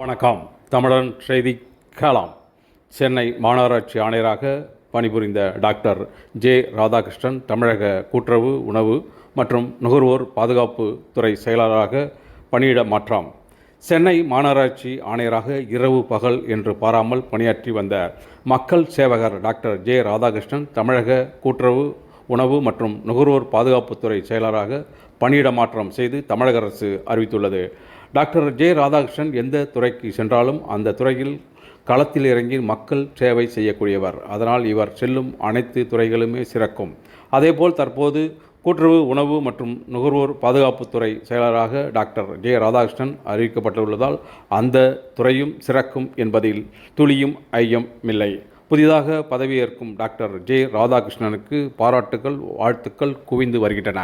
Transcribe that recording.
வணக்கம். தமிழன் செய்தி கலாம் சென்னை மாநகராட்சி ஆணையராக பணிபுரிந்த டாக்டர் ஜே ராதாகிருஷ்ணன் தமிழக கூட்டுறவு உணவு மற்றும் நுகர்வோர் பாதுகாப்பு துறை செயலாளராக பணியிட மாற்றம். சென்னை மாநகராட்சி ஆணையராக இரவு பகல் என்று பாராமல் பணியாற்றி வந்த மக்கள் சேவகர் டாக்டர் ஜே ராதாகிருஷ்ணன் தமிழக கூட்டுறவு உணவு மற்றும் நுகர்வோர் பாதுகாப்புத்துறை செயலராக பணியிட மாற்றம் செய்து தமிழக அரசு அறிவித்துள்ளது. டாக்டர் ஜே ராதாகிருஷ்ணன் எந்த துறைக்கு சென்றாலும் அந்த துறையில் களத்தில் இறங்கி மக்கள் சேவை செய்யக்கூடியவர். அதனால் இவர் செல்லும் அனைத்து துறைகளுமே சிறக்கும். அதேபோல் தற்போது கூட்டுறவு உணவு மற்றும் நுகர்வோர் பாதுகாப்புத்துறை செயலராக டாக்டர் ஜே ராதாகிருஷ்ணன் அறிவிக்கப்பட்டுள்ளதால் அந்த துறையும் சிறக்கும் என்பதில் துளியும் ஐயம் இல்லை. புதிதாக பதவியேற்கும் டாக்டர் ஜே ராதாகிருஷ்ணனுக்கு பாராட்டுகள் வாழ்த்துக்கள் குவிந்து வருகின்றன.